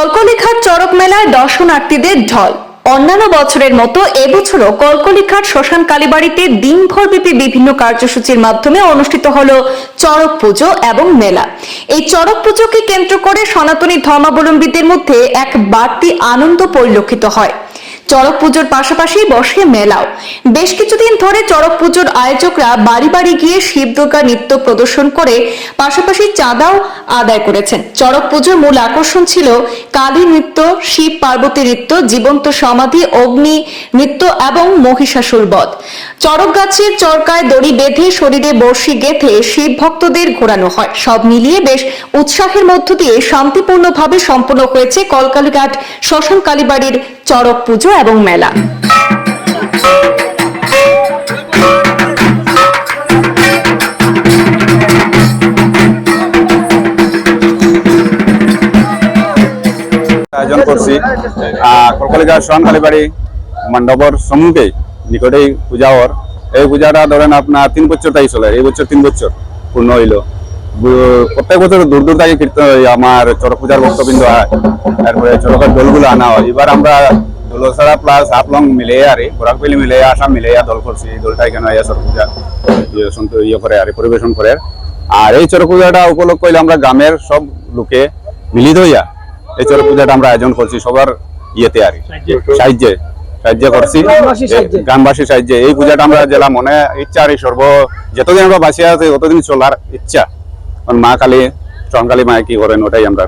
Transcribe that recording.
কলকলিঘাট চড়ক মেলায় দর্শনার্থীদের ঢল। অন্যান্য বছরের মতো এবছরও কলকলিঘাট শ্মশান কালীবাড়িতে দিনভরব্যাপী বিভিন্ন কার্যসূচির মাধ্যমে অনুষ্ঠিত হল চড়ক পুজো এবং মেলা। এই চড়ক পুজোকে কেন্দ্র করে সনাতনী ধর্মাবলম্বীদের মধ্যে এক বাড়তি আনন্দ পরিলক্ষিত হয়। চড়ক পুজোর পাশাপাশি বসে মেলাও। বেশ কিছুদিন ধরে চড়ক পুজোর আয়োজকরা বাড়ি বাড়ি গিয়ে শিব দুর্গা নৃত্য প্রদর্শন করে, পাশাপাশি চাঁদাও আদায় করেছেন। চড়ক পুজোর মূল আকর্ষণ ছিল কালী নৃত্য, শিব পার্বতী নৃত্য, জীবন্ত সমাধি, অগ্নি নৃত্য এবং মহিষাসুর বধ। চড়ক গাছের চরকায় দড়ি বেঁধে শরীরে বর্ষি গেঁথে শিব ভক্তদের ঘোরানো হয়। সব মিলিয়ে বেশ উৎসাহের মধ্য দিয়ে শান্তিপূর্ণভাবে সম্পন্ন হয়েছে কলকালিঘাট শ্মশান কালীবাড়ির চড়ক পুজো এবং মেলা। কলকালিকা সোহানখালী বাড়ি মণ্ডপর সম্মুখে নিকটেই পূজা হওয়ার এই পূজাটা ধরেন আপনার তিন বছর তাই চলে, এই বছর তিন বছর পূর্ণ হইল। প্রত্যেক বছর দূর দূর থেকে কীর্তন আমার চরক পূজার ভক্তবৃন্দ হয়, তারপরে চরকের দলগুলো আনা হয়। এবার আমরা দোলছাড়া প্লাস হাফলং মিলে আর বরাকবেলি মিলে আসাম মিলে দল করছি দলটা এখানে আইয়া চরক পূজা ইয়ে সন্ত- ইয়ে করে আর, পরিবেশন করে। আর এই চরক পূজাটা উপলক্ষ হইলে আমরা গ্রামের সব লোকে মিলিত হইয়া এই চড়ক পূজাটা আমরা আয়োজন করছি সবার ইয়েতে আর কি, সাহায্যে। সাহায্য করছি। গ্রামবাসী সাহায্যে। এই পূজাটা আমরা জেলা মনে ইচ্ছা আর এই সর্ব যতদিন আমরা বাঁচিয়ে আছি ততদিন চলার ইচ্ছা। মা কালী চরণকালী মায় কি করেন ওটাই আমরা